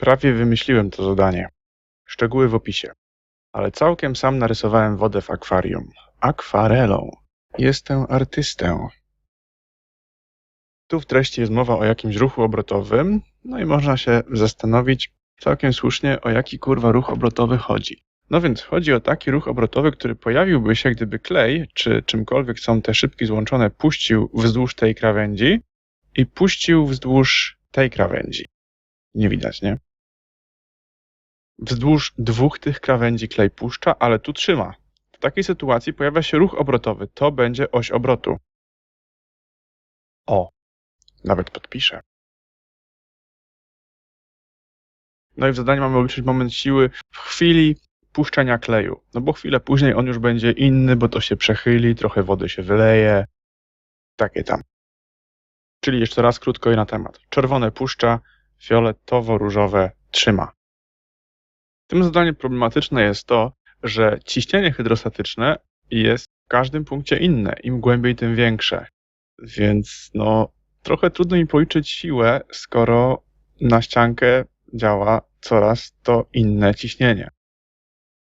Prawie wymyśliłem to zadanie. Szczegóły w opisie. Ale całkiem sam narysowałem wodę w akwarium. Akwarelą. Jestem artystę. Tu w treści jest mowa o jakimś ruchu obrotowym, no i można się zastanowić całkiem słusznie, o jaki kurwa ruch obrotowy chodzi. No więc chodzi o taki ruch obrotowy, który pojawiłby się, gdyby klej, czy czymkolwiek są te szybki złączone, puścił wzdłuż tej krawędzi i puścił wzdłuż tej krawędzi. Nie widać, nie? Wzdłuż dwóch tych krawędzi klej puszcza, ale tu trzyma. W takiej sytuacji pojawia się ruch obrotowy. To będzie oś obrotu. O, nawet podpiszę. No i w zadaniu mamy obliczyć moment siły w chwili puszczenia kleju. No bo chwilę później on już będzie inny, bo to się przechyli, trochę wody się wyleje. Takie tam. Czyli jeszcze raz krótko i na temat. Czerwone puszcza, fioletowo-różowe trzyma. Tym zadaniu problematyczne jest to, że ciśnienie hydrostatyczne jest w każdym punkcie inne. Im głębiej, tym większe. Więc no, trochę trudno mi policzyć siłę, skoro na ściankę działa coraz to inne ciśnienie.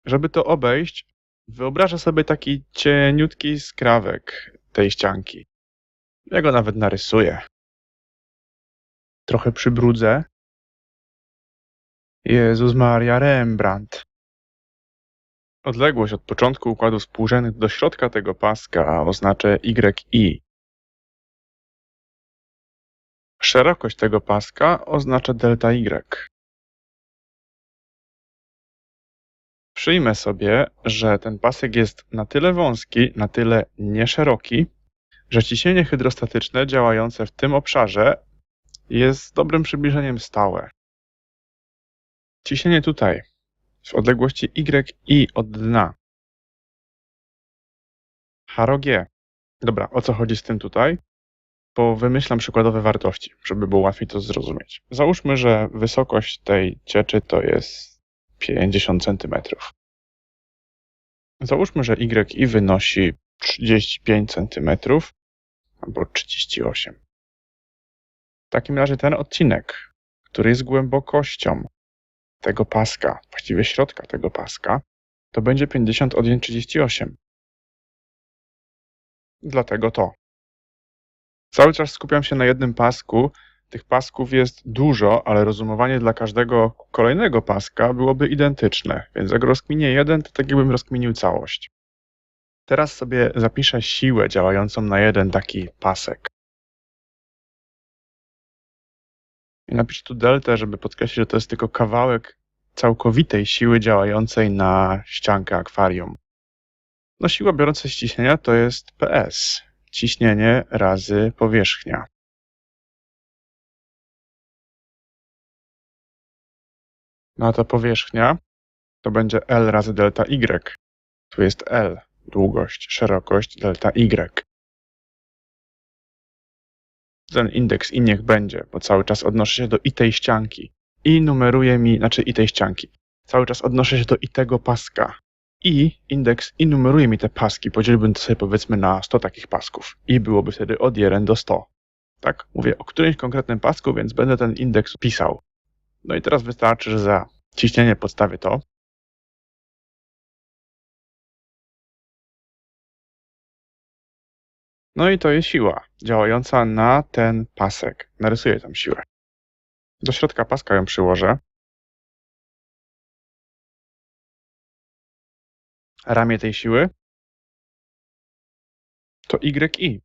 Żeby to obejść, wyobrażę sobie taki cieniutki skrawek tej ścianki. Ja go nawet narysuję. Trochę przybrudzę. Jezus Maria Rembrandt. Odległość od początku układu współrzędnych do środka tego paska oznacza YI. Szerokość tego paska oznacza delta Y. Przyjmę sobie, że ten pasek jest na tyle wąski, na tyle nieszeroki, że ciśnienie hydrostatyczne działające w tym obszarze jest dobrym przybliżeniem stałe. Ciśnienie tutaj, w odległości YI od dna. Haro G. Dobra, o co chodzi z tym tutaj? Bo wymyślam przykładowe wartości, żeby było łatwiej to zrozumieć. Załóżmy, że wysokość tej cieczy to jest 50 cm. Załóżmy, że YI wynosi 35 cm albo 38. W takim razie ten odcinek, który jest głębokością tego paska, właściwie środka tego paska, to będzie 50 odjąć 38. Dlatego to. Cały czas skupiam się na jednym pasku. Tych pasków jest dużo, ale rozumowanie dla każdego kolejnego paska byłoby identyczne, więc jak rozkminię jeden, to tak jakbym rozkminił całość. Teraz sobie zapiszę siłę działającą na jeden taki pasek. I napiszę tu deltę, żeby podkreślić, że to jest tylko kawałek całkowitej siły działającej na ściankę akwarium. No siła biorąca z ciśnienia to jest PS. Ciśnienie razy powierzchnia. No a ta powierzchnia to będzie L razy delta Y. Tu jest L, długość, szerokość, delta Y. Ten indeks i niech będzie, bo cały czas odnoszę się do i tej ścianki. I numeruje mi, znaczy i tej ścianki. Cały czas odnoszę się do i tego paska. I indeks i numeruje mi te paski. Podzieliłbym to sobie powiedzmy na 100 takich pasków. I byłoby wtedy od 1 do 100. Tak? Mówię o którymś konkretnym pasku, więc będę ten indeks pisał. No i teraz wystarczy, że za ciśnienie podstawię to. No i to jest siła działająca na ten pasek. Narysuję tam siłę. Do środka paska ją przyłożę. Ramię tej siły to YI.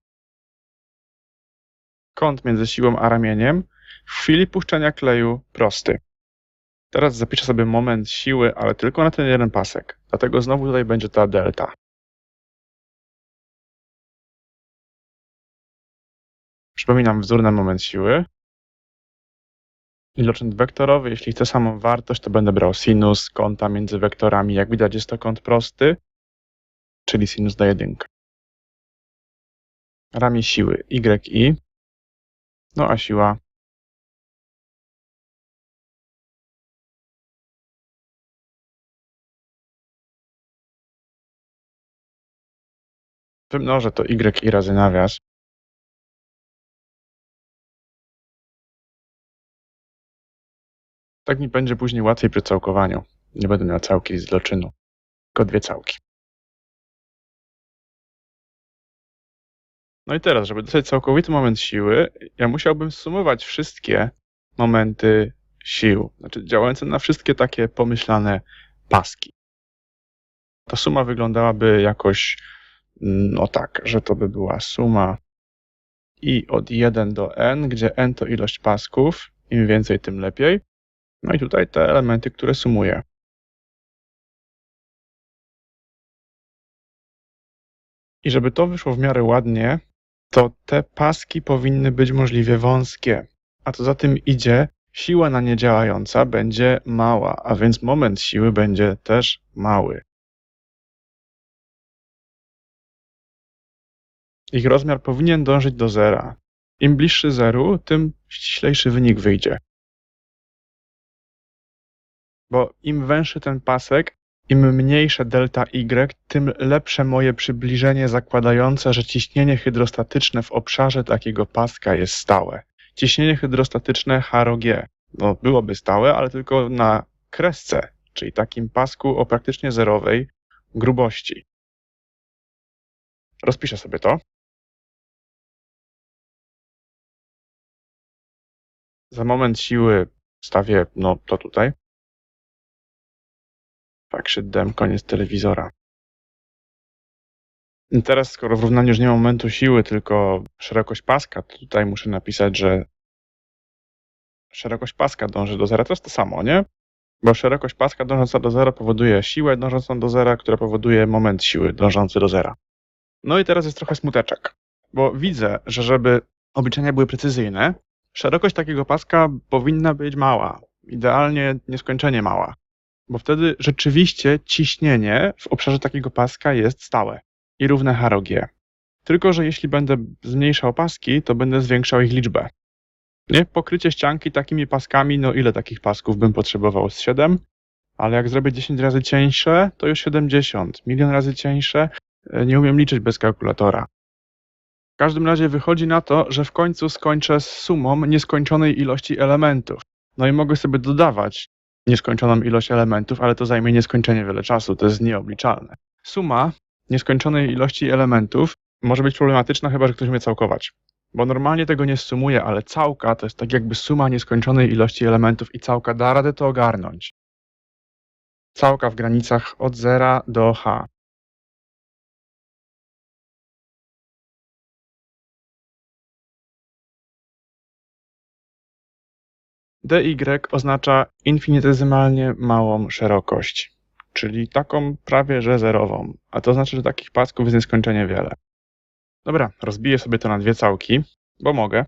Kąt między siłą a ramieniem w chwili puszczenia kleju prosty. Teraz zapiszę sobie moment siły, ale tylko na ten jeden pasek. Dlatego znowu tutaj będzie ta delta. Przypominam wzór na moment siły. Iloczyn wektorowy, jeśli chcę samą wartość, to będę brał sinus kąta między wektorami. Jak widać jest to kąt prosty, czyli sinus do jedynka. Ramię siły YI, no a siła Wymnożę to YI razy nawias. Tak mi będzie później łatwiej przy całkowaniu. Nie będę miał całki z zloczynu, tylko dwie całki. No i teraz, żeby dostać całkowity moment siły, ja musiałbym sumować wszystkie momenty sił, znaczy działające na wszystkie takie pomyślane paski. Ta suma wyglądałaby jakoś, no tak, że to by była suma i od 1 do n, gdzie n to ilość pasków, im więcej, tym lepiej. No i tutaj te elementy, które sumuję. I żeby to wyszło w miarę ładnie, to te paski powinny być możliwie wąskie. A co za tym idzie, siła na nie działająca będzie mała, a więc moment siły będzie też mały. Ich rozmiar powinien dążyć do zera. Im bliższy zeru, tym ściślejszy wynik wyjdzie. Bo im węższy ten pasek, im mniejsze delta Y, tym lepsze moje przybliżenie zakładające, że ciśnienie hydrostatyczne w obszarze takiego paska jest stałe. Ciśnienie hydrostatyczne H rho G. No, byłoby stałe, ale tylko na kresce, czyli takim pasku o praktycznie zerowej grubości. Rozpiszę sobie to. Za moment siły stawię, no to tutaj. Dem, koniec telewizora. Teraz, skoro w równaniu już nie ma momentu siły, tylko szerokość paska, to tutaj muszę napisać, że szerokość paska dąży do zera. To jest to samo, nie? Bo szerokość paska dążąca do zera powoduje siłę dążącą do zera, która powoduje moment siły dążący do zera. No i teraz jest trochę smuteczek, bo widzę, że żeby obliczenia były precyzyjne, szerokość takiego paska powinna być mała. Idealnie nieskończenie mała bo wtedy rzeczywiście ciśnienie w obszarze takiego paska jest stałe i równe H G. Tylko, że jeśli będę zmniejszał paski, to będę zwiększał ich liczbę. Nie? Pokrycie ścianki takimi paskami, no ile takich pasków bym potrzebował? Z 7? Ale jak zrobię 10 razy cieńsze, to już 70. Milion razy cieńsze, e, nie umiem liczyć bez kalkulatora. W każdym razie wychodzi na to, że w końcu skończę z sumą nieskończonej ilości elementów. No i mogę sobie dodawać nieskończoną ilość elementów, ale to zajmie nieskończenie wiele czasu, to jest nieobliczalne. Suma nieskończonej ilości elementów może być problematyczna, chyba że ktoś umie całkować. Bo normalnie tego nie sumuje, ale całka to jest tak jakby suma nieskończonej ilości elementów i całka da radę to ogarnąć. Całka w granicach od 0 do h. dy oznacza infinitezymalnie małą szerokość, czyli taką prawie że zerową, a to znaczy, że takich pasków jest nieskończenie wiele. Dobra, rozbiję sobie to na dwie całki, bo mogę.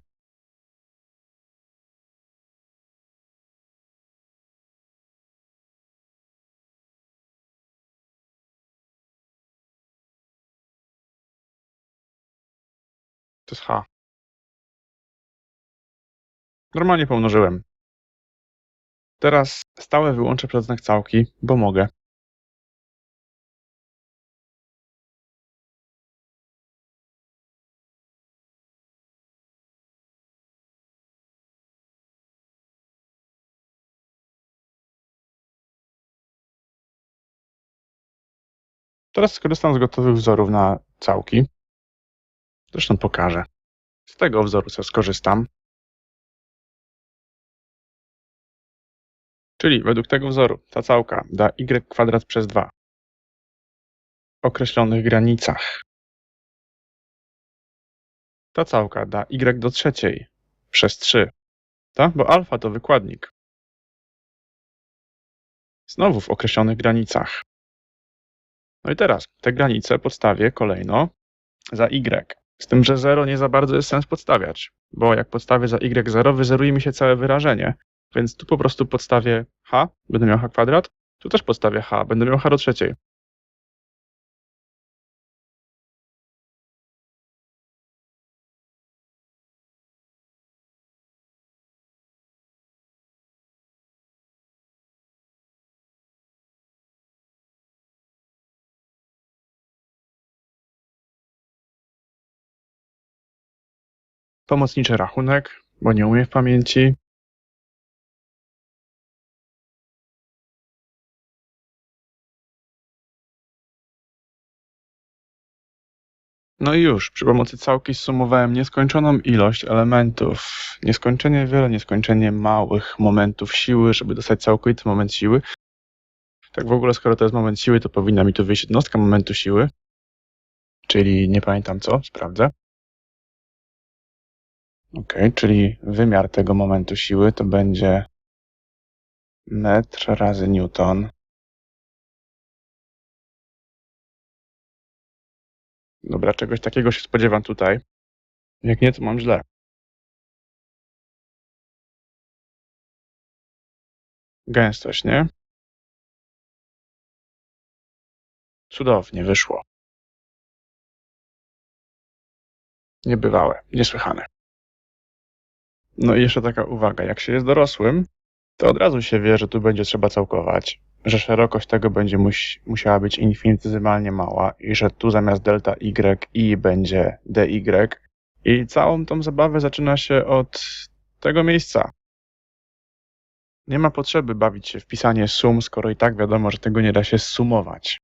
To jest H. Normalnie pomnożyłem. Teraz stałe wyłączę przez znak całki, bo mogę. Teraz skorzystam z gotowych wzorów na całki. Zresztą pokażę. Z tego wzoru sobie skorzystam. Czyli według tego wzoru ta całka da y kwadrat przez 2 w określonych granicach. Ta całka da y do trzeciej przez 3, tak? bo alfa to wykładnik. Znowu w określonych granicach. No i teraz te granice podstawię kolejno za y. Z tym, że 0 nie za bardzo jest sens podstawiać, bo jak podstawię za y0, wyzeruje mi się całe wyrażenie. Więc tu po prostu podstawię h, będę miał h kwadrat, tu też podstawię h, będę miał h do trzeciej. Pomocniczy rachunek, bo nie umiem w pamięci. No i już, przy pomocy całki zsumowałem nieskończoną ilość elementów, nieskończenie wiele, nieskończenie małych momentów siły, żeby dostać całkowity moment siły. Tak w ogóle, skoro to jest moment siły, to powinna mi tu wyjść jednostka momentu siły, czyli nie pamiętam co, sprawdzę. Ok, czyli wymiar tego momentu siły to będzie metr razy newton. Dobra, czegoś takiego się spodziewam tutaj. Jak nie, to mam źle. Gęstość, nie? Cudownie wyszło. Niebywałe, niesłychane. No i jeszcze taka uwaga, jak się jest dorosłym, to od razu się wie, że tu będzie trzeba całkować, że szerokość tego będzie musiała być infinitezymalnie mała i że tu zamiast delta y i będzie dy. I całą tą zabawę zaczyna się od tego miejsca. Nie ma potrzeby bawić się w pisanie sum, skoro i tak wiadomo, że tego nie da się sumować.